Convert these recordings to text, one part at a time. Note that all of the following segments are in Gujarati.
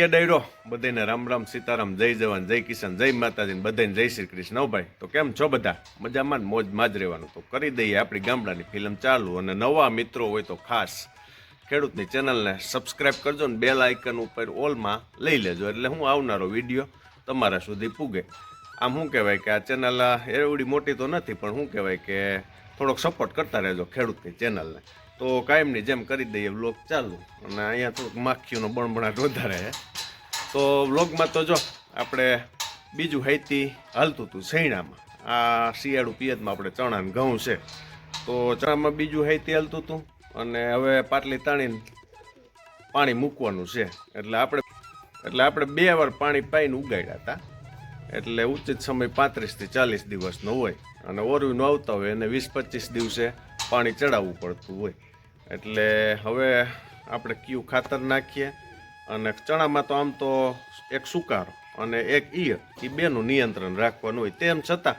કે ડાયરો? બધાને રામ રામ સીતારામ, જય જવાન, જય કિશન જય માતાજી બધાને જય શ્રી કૃષ્ણ. ભાઈ, તો કેમ છો બધા? મજામાં મોજમાં જ રહેવાનું. તો કરી દઈએ આપણી ગામડાની ફિલ્મ ચાલુ અને નવા મિત્રો હોય તો ખાસ ખેડૂતની ચેનલને સબસ્ક્રાઈબ કરજો ને બેલ આઇકન ઉપર ઓલમાં લઈ લેજો. એટલે હું આવનારો વીડિયો તમારા સુધી પૂગે. આમ શું કહેવાય કે આ ચેનલ એવડી મોટી તો નથી, પણ શું કહેવાય કે થોડોક સપોર્ટ કરતા રહેજો ખેડૂતની ચેનલને. તો કાયમની જેમ કરી દઈએ વ્લોગ ચાલુ. અને અહીંયા થોડુંક માખીઓનો બણબણાટ વધારે છે. તો વ્લોગમાં તો જો, આપણે બીજું હૈતી હાલતું હતું સૈણામાં આ શિયાળુ પિયતમાં આપણે ચણા ને ઘઉં છે. તો ચણામાં બીજું હૈતી હાલતું હતું અને હવે પાટલી તાણીને પાણી મૂકવાનું છે. એટલે આપણે એટલે આપણે બે વાર પાણી પાઈને ઉગાડ્યા હતા. એટલે ઉચિત સમય પાંત્રીસથી ચાલીસ દિવસનો હોય અને ઓરવીનું આવતા હોય એને વીસ પચીસ દિવસે પાણી ચડાવવું પડતું હોય. એટલે હવે આપણે કયું ખાતર નાખીએ? અને ચણામાં તો આમ તો એક સુકાર અને એક ઈય એ બેનું નિયંત્રણ રાખવાનું હોય. તેમ છતાં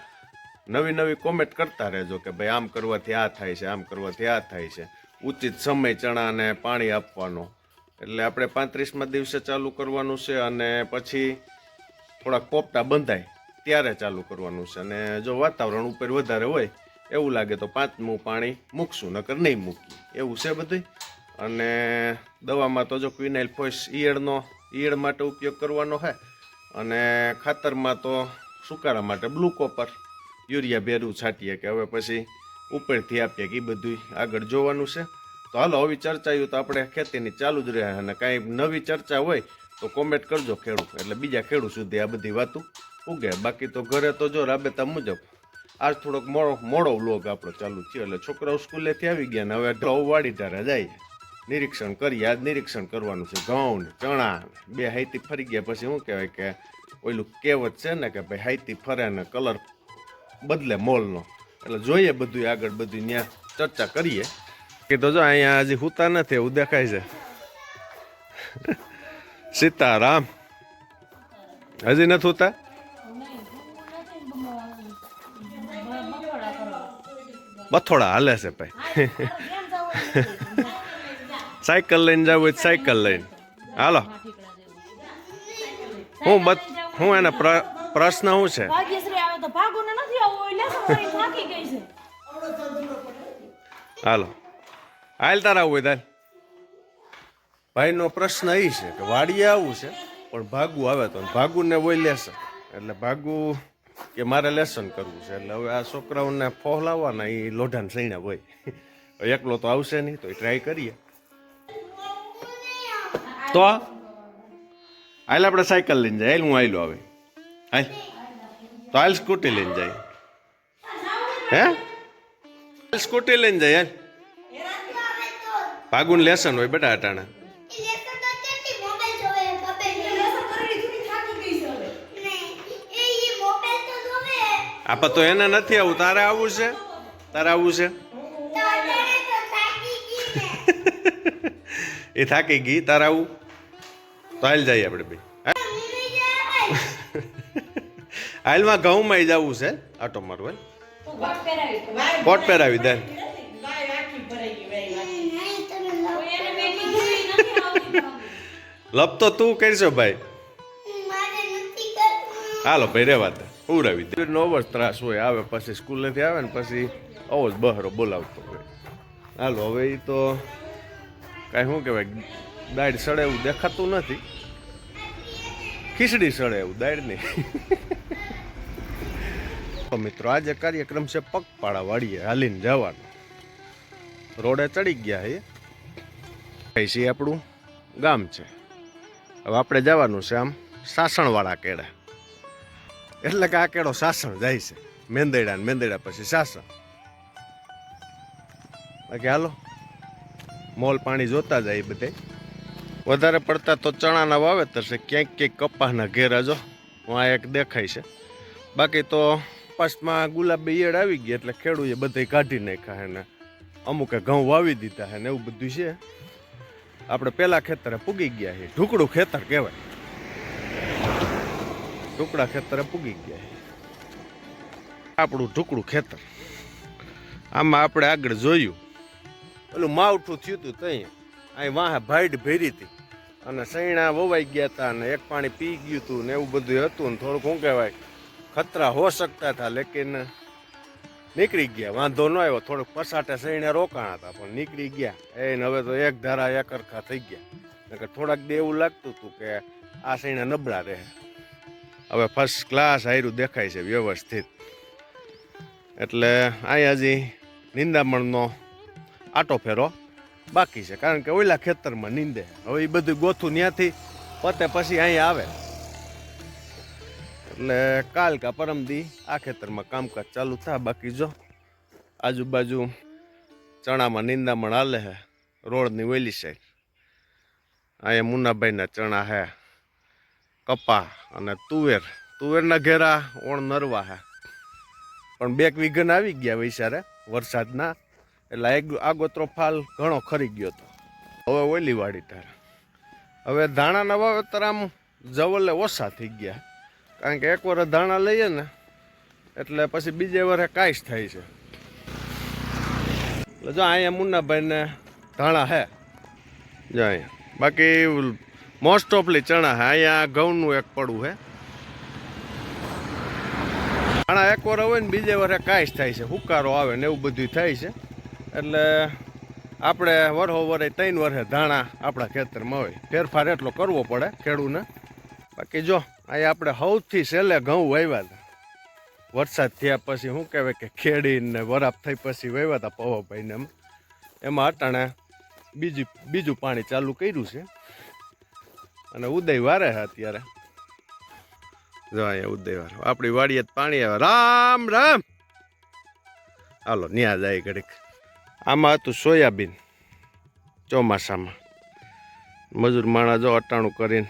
નવી નવી કોમેન્ટ કરતા રહેજો કે ભાઈ આમ કરવાથી આ થાય છે, આમ કરવાથી આ થાય છે. ઉચિત સમય ચણાને પાણી આપવાનો. એટલે આપણે પાંત્રીસમાં દિવસે ચાલુ કરવાનું છે અને પછી થોડાક પોપટા બંધાય ત્યારે ચાલુ કરવાનું છે. અને જો વાતાવરણ ઉપર વધારે હોય, એવું લાગે તો પાંચમું પાણી મૂકશું, નકર નહીં મૂકીએ. એવું છે બધું અને દવામાં તો જો ક્વિનાઇલ ફોઇસ ઈયળનો, ઈયળ માટે ઉપયોગ કરવાનો છે અને ખાતરમાં તો સુકારા માટે બ્લુ કોપર, યુરિયા ભેરું છાંટીએ કે હવે પછી ઉપરથી આપીએ કે એ બધું આગળ જોવાનું છે. તો હાલો આવી ચર્ચાયું તો આપણે ખેતીની ચાલુ જ રહે અને કાંઈ નવી ચર્ચા હોય તો કોમેન્ટ કરજો ખેડૂત, એટલે બીજા ખેડૂત સુધી આ બધી વાતો ઉગે. બાકી તો ઘરે તો જો રાબેતા મુજબ આજ થોડોક મોડો મોડો વ્લોગ આપણો ચાલુ થયો, એટલે છોકરાઓ સ્કૂલેથી આવી ગયા ને હવે ઘઉં વાળી તારે જાય. નિરીક્ષણ કરીએ આજ નિરીક્ષણ કરવાનું છે. ઘઉં ચણા બે હાઈતી ફરી ગયા. પછી શું કહેવાય કે ઓલું કહેવત છે ને કે ભાઈ હાઈતી ફરે ને કલર બદલે મોલનો. એટલે જોઈએ બધું આગળ બધું ત્યાં ચર્ચા કરીએ. કે તો જો અહીંયા હજી હુતા નથી એવું દેખાય છે. સીતારામ. હજી નથી હુતા? બથોડા હાલે છે ભાઈ. સાયકલ લઈને જવું હોય સાયકલ લઈને. હાલો. હું બત હું એના પ્ર- પ્રશ્ન શું છે? હાલો. હાલ તારા આવું હોય ભાઈનો પ્રશ્ન એ છે કે વાડીએ આવવું છે પણ ભાગુ આવે તો ભાગુને હોય લેશે. એટલે ભાગુ કે મારે લેસન કરવું છે. એટલે હવે આ છોકરાઓને ફોહલાવવાના એ લોઢાને સૈણા હોય એકલો તો આવશે નહીં તો એ ટ્રાય કરીએ. તો? હાલ આપણે સાયકલ લઈને જાય. હાલ હું આયલો આવે. હાલ. તો હાલ સ્કૂટી લઈને જાય. હે? હાલ સ્કૂટી લઈને જાય હાલ. ભાગુન લેસન હોય બેટા અટાણા. આપા તો એને નથી આવું તારે આવવું છે? તારે આવવું છે? એ થાકી ગઈ તારે આવું? તો હાલ જઈએ આપણે ભાઈ હાલમાં ઘઉંમાં જવું છે, આટો મારું હાલ કોટ પહેરાવી દે. લપ તો કરશો ભાઈ. હાલો ભાઈ રે વાત ઉડાવી દે. નવો જ ત્રાસ હોય, આવે પછી સ્કૂલેથી આવે ને પછી આવો બહરો બોલાવતો હોય. હાલો, હવે એ તો કાંઈ શું કહેવાય? દાળ સડે એવું દેખાતું નથી. ખીચડી સડે એવું, દાઢ નહીં. મિત્રો, આજે કાર્યક્રમ છે પગપાળા વાળીએ હાલીને જવાનું. રોડે ચડી ગયા છે કઈ છે આપણું ગામ છે. હવે આપણે જવાનું છે આમ સાસણવાળા કેળા. એટલે કે આ કેળો સાસણ જાય છે. મેંદડા ને મેંદડા પછી સાસણ. બાકી હાલો, મોલ પાણી જોતા જાય બધે વધારે પડતા તો ચણાના વાવેતર છે. ક્યાંક ક્યાંક કપાસના ઘેરા જો. આ એક દેખાય છે. બાકી તો કપાસમાં ગુલાબી ઈયળ આવી ગઈ એટલે ખેડૂએ બધે કાઢી નાખ્યા હે ને અમુકે ઘઉં વાવી દીધા હે ને એવું બધું છે. આપણે પેલા ખેતરે પૂગી ગયા છે. ઢુકડું ખેતર કહેવાય. ઢુકડા ખેતરે પૂગી ગયા છે. આપણું ઢુકડું ખેતર. આમાં આપણે આગળ જોયું. પેલું માવઠું થયું હતું ત્યાં અહીં વાહ ભાઈડ ભેરી હતી અને સૈણા વવાઈ ગયા હતા અને એક પાણી પી ગયું હતું ને એવું બધું હતું ને થોડુંક શું કહેવાય, ખતરા હો શકતા હતા, લેકિન નીકળી ગયા. વાંધો ન આવ્યો, થોડુંક પસાટે સૈણા રોકાણા હતા, પણ નીકળી ગયા. એ હવે તો એક ધારા એક અરખા થઈ ગયા. નકર થોડાક દે એવું લાગતું હતું કે આ સૈણા નબળા રહે. હવે ફર્સ્ટ ક્લાસ આયરું દેખાય છે વ્યવસ્થિત. એટલે અહીંયા હજી નિંદામણનો આટો ફેરો બાકી છે, કારણ કે ઓલા ખેતરમાં નીંદે. હવે એ બધું ગોથું ત્યાંથી પતે પછી અહીંયા આવે. એટલે કાલ કા પરમદી આ ખેતરમાં કામકાજ ચાલુ થાય બાકી જો આજુબાજુ ચણામાં નિંદામણ હાલે હે, રોડની વેલી સાઈડ. અહીંયા મુન્નાભાઈના ચણા હે, કપા અને તુવેર. તુવેરના ઘેરા ઓણ નરવા હે. પણ બે વિઘન આવી ગયા વૈસારે વરસાદના. એટલે આગોતરો ફાલ ઘણો ખરી ગયો હતો હવે ઓલી વાળી તાર. હવે ધાણાના વાવેતર આમ જવલે ઓછા થઈ ગયા. કારણ કે એક વર્ષ ધાણા લઈએ ને, એટલે પછી બીજે વરે કાંઈ જ થાય છે. એટલે જો અહીંયા મુન્નાભાઈને ધાણા હે. જો અહીંયા. બાકી મોસ્ટ ઓફલી ચણા હે. અહીંયા ઘઉંનું એક પડું હે. ધાણા એક વાર હોય ને બીજે વારે કાંઈ જ થાય છે. હુકારો આવે ને એવું બધું થાય છે. એટલે આપણે વરહો વરે ત્રણ વર્ષે ધાણા આપણા ખેતરમાં હોય. ફેરફાર એટલો કરવો પડે ખેડૂને. બાકી જો, અહીંયા આપણે સૌથી છેલ્લે ઘઉં વાવ્યા હતા. વરસાદ થયા પછી શું કહેવાય કે ખેડીને વરાપ થઈ પછી વાવ્યા હતા પવાભાઈને એમ. એમાં અટાણે બીજું બીજું પાણી ચાલુ કર્યું છે. અને ઉદય વારે છે અત્યારે. જો અહીંયા ઉદય વારે. આપણી વાડીએ પાણી આવે. રામ રામ! હાલો, ન્યા જાય ઘડીક. આમાં હતું સોયાબીન ચોમાસામાં મજૂર માણા જો અટાણું કરીને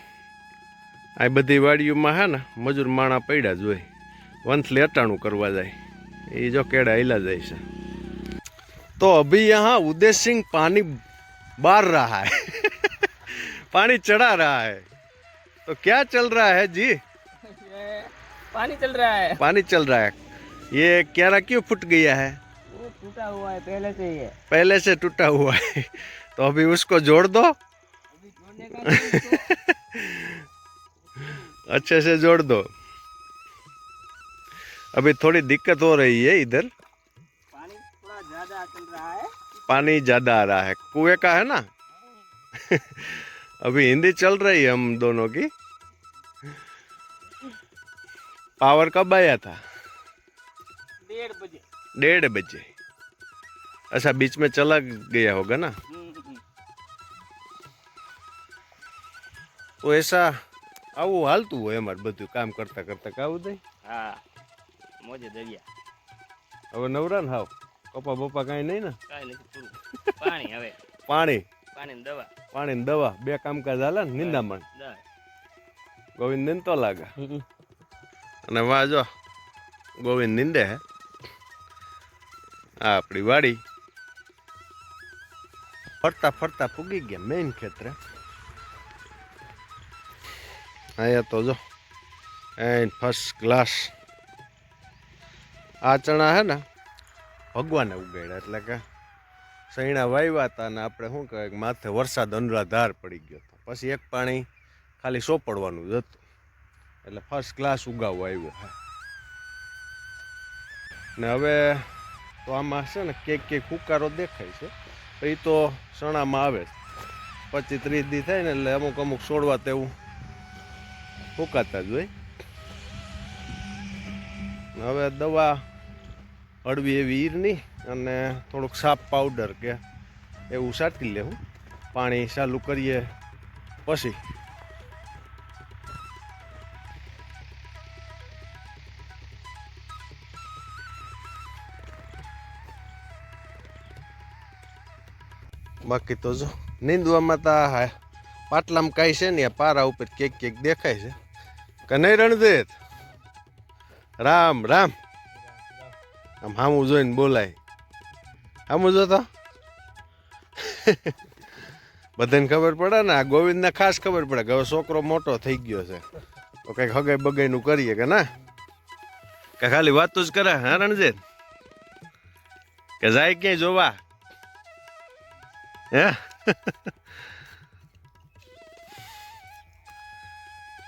આ બધી વાડીઓમાં હે ને મજૂર માણા પડ્યા જ હોય વંથલી અટાણું કરવા જાય એ જો કેડા હિલા જાય છે તો અભી यहाँ उदय सिंह पानी बार रहा है पानी चढ़ा रहा है तो क्या चल रहा है जी ये पानी चल रहा है पानी चल रहा है ये क्यारा क्यों फूट गया है वो टूटा हुआ है पहले से ही है। पहले से टूटा हुआ है। तो अभी उसको जोड़ दो। अभी जोड़ने का अच्छे से जोड़ दो। अभी थोड़ी दिक्कत हो रही है इधर। पानी थोड़ा ज़्यादा चल रहा है। पानी ज़्यादा आ रहा है। कुएँ का है ना? अभी हिंदी चल रही है हम दोनों की। पावर कब आया था? डेढ़ बजे। डेढ़ बजे। अच्छा बीच में चला गया होगा ना हम्म, हम्म। તો એસા આવું હાલતું હોય અમારે બધું કામ કરતા કરતા કાવું દઈ हाँ મોજે દરિયા હવે નવરા ને હાવ કપા બપા કાંઈ નહીં ને કાંઈ નથી પૂરું પાણી હવે પાણી પાણી ને દવા પાણી ને દવા બે કામકાજ હાલે ને નિંદામણ દવા ગોવિંદ ને તો લાગે અને વાહ જો ગોવિંદ નિંદે હે આ આપણી વાડી ફરતા ફરતા પૂગી ગયા મેઇન ખેતરે. અહીંયા તો જો એન ફર્સ્ટ ક્લાસ આ ચણા હે ને, ભગવાને ઉગાડ્યા, એટલે કે સૈણા વાવ્યા હતા અને આપણે શું કહેવાય માથે વરસાદ અનરાધાર પડી ગયો હતો. પછી એક પાણી ખાલી સોપડવાનું જ હતું. એટલે ફર્સ્ટ ક્લાસ ઉગાવો આવ્યો હા. ને હવે તો આમાં છે ને કેક કેક હુકારો દેખાય છે. એ તો સણામાં આવે પચીસ ત્રીસ દી થાય ને એટલે અમુક અમુક છોડવા તેવું હુકાતા જ હોય. હવે દવા હળવી એવી ઈરની અને થોડુંક સાપ પાવડર કે એવું સાટી લેવું. પાણી ચાલુ કરીએ પછી. બાકી તો જો નીંદવામાં તો હા, પાટલામાં કાંઈ છે ને પારા ઉપર કેક કેક દેખાય છે. કે નહીં રણજીત. રામ રામ. આમ હામું જોઈને બોલાય. હામું જોતો? બધાને ખબર પડે ને, આ ગોવિંદને ખાસ ખબર પડે કે હવે છોકરો મોટો થઈ ગયો છે. તો કંઈક હગાઈ બગાઈનું કરીએ કે ના? કે ખાલી વાતું જ કરે હા રણજીત? કે જાય ક્યાંય જોવા? હે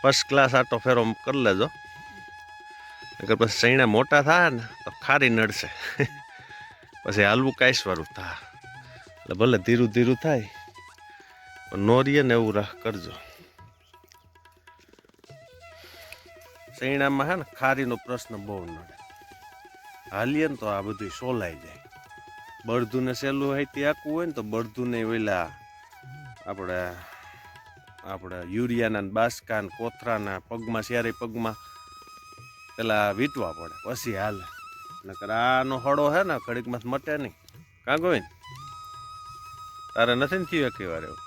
ફર્સ્ટ ક્લાસ આટો ફેરો કરી લેજો. નકર પછી સૈણા મોટા થાય ને તો ખારી નડશે. પછી હાલવું કાંઈસવાળું થાય. એટલે ભલે ધીરું ધીરું થાય, પણ નોરીએ ને એવું રાહ કરજો. સૈણામાં હે ને ખારીનો પ્રશ્ન બહુ નડે. હાલીએ ને તો આ બધું સોલાઈ જાય. બળદું ને સહેલું હોય તે આખું હોય ને તો બળદું ને ઓલા આપણે આપણે યુરિયાના બાસકાન કોથરાના પગમાં શિયારી પગમાં પેલા વીટવા પડે. પછી હાલે. નકર આનો હળો હે ને ઘડીકમાં મટે નહીં. કાં ગોવિંદ તારે નથી ને થયું એકી વાર એવું?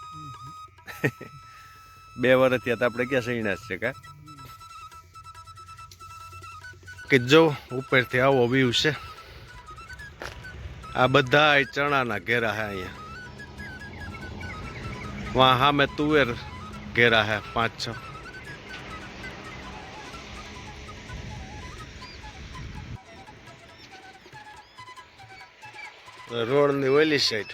બે વર્ષ થયા તો આપણે ક્યાં સૈણા છે કા? કે જો ઉપરથી આવો વ્યૂ છે. આ બધા ચણાના ઘેરા હે અહીંયા. વાં સામે તુવેર ઘેરા હે, પાંચ, છ. રોડની ઓલી સાઈડ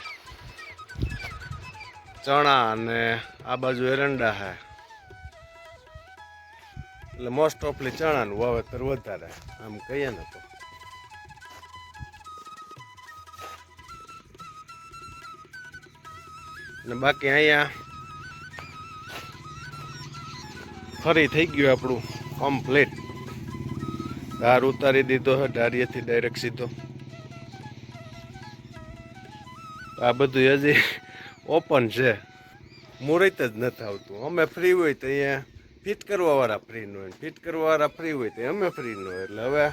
ચણા અને આ બાજુ એરંડા હે. એટલે મોસ્ટ ઓફલી ચણાનું વાવેતર વધારે આમ કહીએ ને તો. ને બાકી અહીંયા ફરી થઈ ગયું આપણું કમ્પ્લીટ ધાર ઉતારી દીધો છે ધારીએથી ડાયરેક્ટ સીધો. આ બધું હજી ઓપન છે. મુરત જ નથી આવતું. અમે ફ્રી હોય તો અહીંયા ફિટ કરવા વાળા ફ્રી ન હોય. ફિટ કરવા વાળા ફ્રી હોય તો અમે ફ્રી ન હોય. એટલે હવે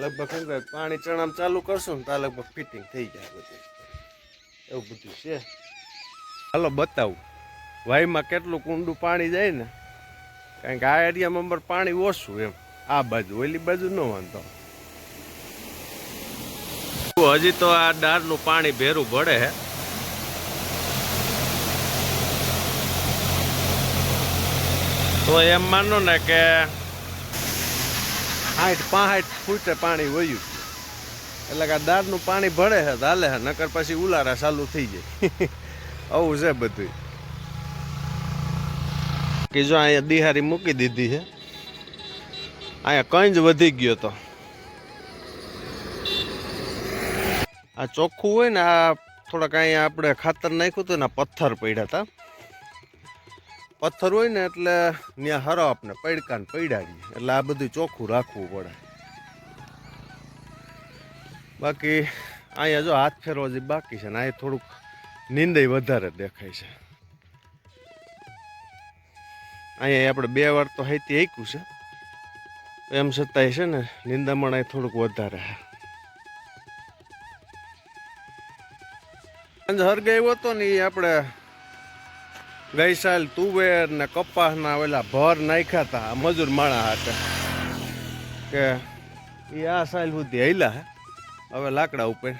લગભગ પાણી ચણામ ચાલુ કરશું ને તો લગભગ ફિટિંગ થઈ જાય બધું. એવું બધું છે. હાલો બતાવું. વાયમાં કેટલું કુંડું પાણી જાય ને, કારણ કે આ એરિયામાં અમારે પાણી ઓછું એમ. આ બાજુ, ઓલી બાજુ ન વાંધો. હજી તો આ ડારનું પાણી ભેરું ભળે હે. તો એમ માનો ને કે સાઠ પાંઠ ફૂટે પાણી વયું. એટલે કે આ દાળનું પાણી ભળે તો હાલે છે નકર પછી ઉલારા ચાલુ થઈ જાય. આવું છે બધું કે જો અહીંયા દિહારી મૂકી દીધી છે. અહીંયા કંઈ જ વધી ગયો તો. આ ચોખ્ખું હોય ને, આ થોડાક અહીંયા આપણે ખાતર નાખ્યું હતું ને પથ્થર પડ્યા હતા. પથ્થર હોય ને એટલે ત્યાં હરો આપણે પડકાને પૈડાડીએ. એટલે આ બધું ચોખ્ખું રાખવું પડે. બાકી અહીંયા જો હાથ ફેરવા જે બાકી છે ને અહીંયા થોડુંક નીંદાઈ વધારે દેખાય છે. અહીંયા આપણે બે વાર તો હાઈથી આક્યું છે. એમ છતાંય છે ને, નિંદામણ અહીં થોડુંક વધારે હરગાવ્યો હતો ને એ આપણે ગઈ સાલ તુવેર ને કપાસના ઓલા ભર નાખ્યા હતા મજૂર માણા હાથે કે એ આ સાલ સુધી હેલા હવે લાકડા ઉપર.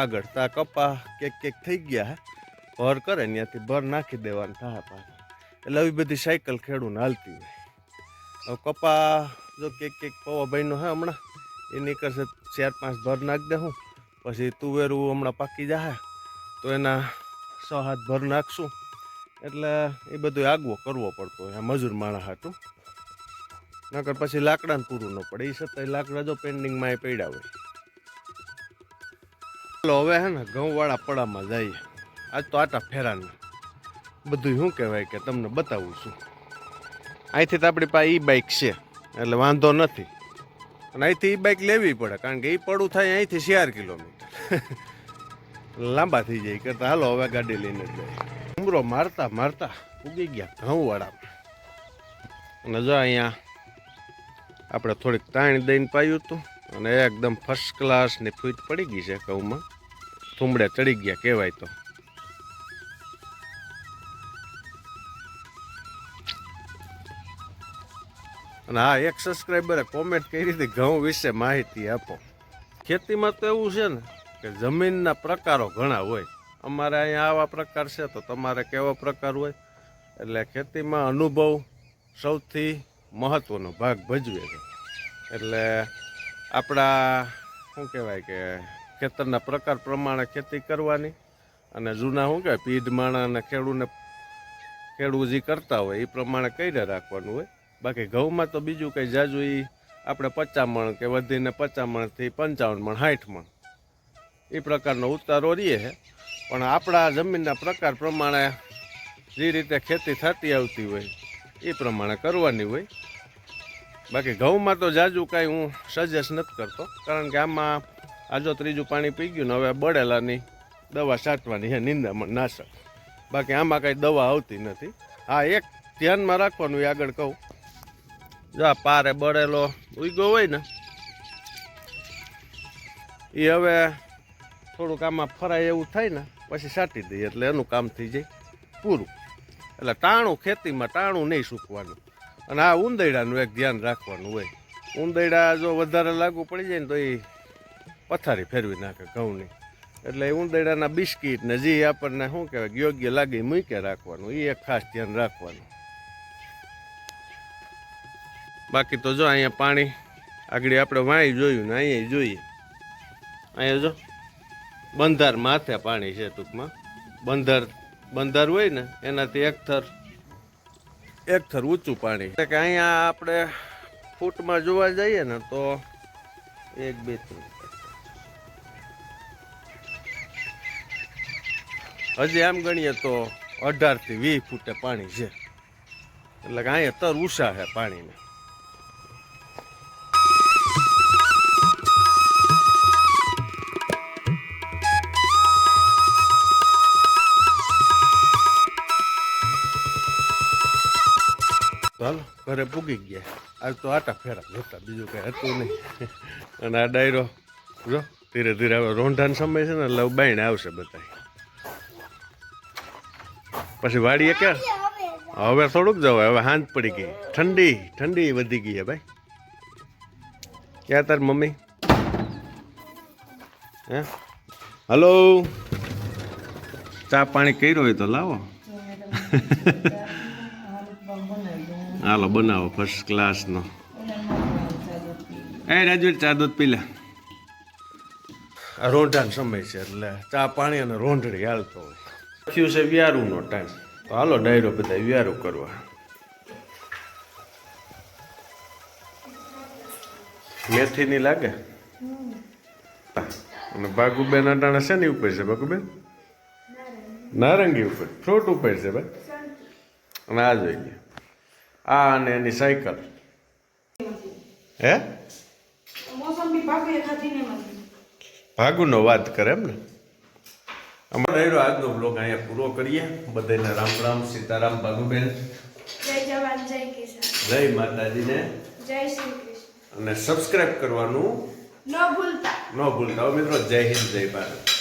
આગળ તો કપા કેક કેક થઈ ગયા ભર કરે ત્યાંથી ભર નાખી દેવાનું થાય પાછા એટલે આવી બધી સાયકલ ખેડૂને હાલતી હોય. હવે કપા જો કેક કેક પવાભાઈનો હે હમણાં એ નીકળશે ચાર પાંચ ભર નાખી દે હું. પછી તુવેરું હમણાં પાકી જાય તો એના સો હાથ ભર નાખશું. એટલે એ બધું આગવો કરવો પડતો હોય, આ મજૂર માણા હાટું. નકર પછી લાકડાને પૂરું ન પડે એ છતાંય લાકડા જો પેન્ડિંગમાં એ પડ્યા હોય. હવે હે ને ઘઉંવાળા પડામાં જઈએ. આજ તો આટા ફેરાના. બધું શું કહેવાય કે તમને બતાવું છું. અહીંથી તો આપણી પાસે ઈ બાઇક છે, એટલે વાંધો નથી. અને અહીંથી ઈ બાઇક લેવી પડે, કારણ કે એ પડું થાય અહીંથી ચાર કિલોમીટર. લાંબા થઈ જાય કરતા. હાલો, હવે ગાડી લઈને જાય ઉમરો મારતા મારતા ઉગી ગયા ઘઉંવાળા અને જો અહીંયા આપણે થોડીક તાણ દઈને પાયું હતું. અને એકદમ ફર્સ્ટ ક્લાસની ફૂટ પડી ગઈ છે ઘઉંમાં. થુમડે ચડી ગયા કહેવાય તો. અને હા, એક સબસ્ક્રાઈબરે કોમેન્ટ કરી હતી, ઘઉં વિશે માહિતી આપો. ખેતીમાં તો એવું છે ને, કે જમીનના પ્રકારો ઘણા હોય. અમારે અહીંયા આવા પ્રકાર છે, તો તમારે કેવો પ્રકાર હોય? એટલે ખેતીમાં અનુભવ સૌથી મહત્ત્વનો ભાગ ભજવે છે. એટલે આપણા, શું કહેવાય કે, ખેતરના પ્રકાર પ્રમાણે ખેતી કરવાની અને જૂના, શું કહેવાય, પીઢ માણા અને ખેડૂને, ખેડૂત જે કરતા હોય એ પ્રમાણે કરીને રાખવાનું હોય. બાકી ઘઉંમાં તો બીજું કંઈ જાજુ એ આપણે પચામણ કે વધીને પચામણથી પંચાવન મણ સાઠ મણ. એ પ્રકારનો ઉતારો રહીએ છે પણ આપણા જમીનના પ્રકાર પ્રમાણે જે રીતે ખેતી થતી આવતી હોય એ પ્રમાણે કરવાની હોય. બાકી ઘઉંમાં તો જાજુ કાંઈ હું સજેસ્ટ નથી કરતો. કારણ કે આમાં આજો ત્રીજું પાણી પી ગયું ને હવે બળેલાની દવા છાંટવાની છે નિંદામણ નાશક બાકી આમાં કાંઈ દવા આવતી નથી. હા, એક ધ્યાનમાં રાખવાનું એ આગળ કહું. જો આ પારે બળેલો ઉગ્યો હોય ને એ હવે થોડુંક આમાં ફરાય એવું થાય ને, પછી સાટી દઈએ એટલે એનું કામ થઈ જાય પૂરું. એટલે ટાણું ખેતીમાં ટાણું નહીં સૂકવાનું. અને આ ઉંદરડાનું એક ધ્યાન રાખવાનું હોય. ઉંદરડા જો વધારે લાગુ પડી જાય ને તો એ પથારી ફેરવી નાખે ઘઉંની. એટલે ઉંદરડાના બિસ્કીટ ને જે આપણને શું કહેવાય, યોગ્ય લાગે મૂકે રાખવાનું. એ એક ખાસ ધ્યાન રાખવાનું. બાકી તો જો અહીંયા પાણી આગળ આપણે વાંઈ જોયું ને અહીંયા જોઈએ. અહીંયા જો બંધાર માથે પાણી છે ટૂંકમાં. બંધાર બંધાર હોય ને, એનાથી એક થર એક થર ઊંચું પાણી. એટલે કે અહીંયા આપણે ફૂટમાં જોવા જઈએ ને તો એક, બે હજી આમ ગણીએ તો અઢારથી વીસ ફૂટે પાણી છે. એટલે કે અહીંયા તર ઉષા છે પાણીને ચાલો, ઘરે પૂગી ગયા. આજ તો આટા ફેરા જોતા બીજું કઈ હતું નહીં. અને આ ડાયરો, જો, ધીરે ધીરે હવે રોંઢાનો સમય છે ને, એટલે બાઈને આવશે બધા પછી વાડીએ કે હવે થોડુંક જવાય, હવે હાંજ પડી ગઈ. ઠંડી ઠંડી વધી ગઈ હે ભાઈ. ક્યાં તાર મમ્મી? હે? હલો? ચા પાણી કર્યું હોય તો લાવો. હાલો બનાવો ફર્સ્ટ ક્લાસનો એ રાજવીર ચા દૂધ પી લે. આ રોંઢાનો સમય છે એટલે ચા પાણી અને રોંઢળી હાલતો હોય. થયું છે વ્યારુનો ટાઈમ તો હાલો ડાયરો બધા વ્યારું કરવા. મેથીની લાગે? અને ભાગુબેન અટાણા શેની ઉપર છે ભાગુબેન નારંગી. ઉપર. ફ્રૂટ ઉપર છે ભાઈ? અને આ જોઈએ. આ અને એની સાયકલ હે. ભાગુનો વાત કરે એમ ને. અમારો રહ્યો આજનો બ્લોગ અહીંયા પૂરો કરીએ. બધાને રામ રામ સીતારામ ભાગુબેન જય જવાન જય કિસાન. જય માતાજીને. જય શ્રી કૃષ્ણ. અને સબસ્ક્રાઇબ કરવાનું ન ભૂલતા. ન ભૂલતા. મિત્રો જય હિન્દ જય ભારત.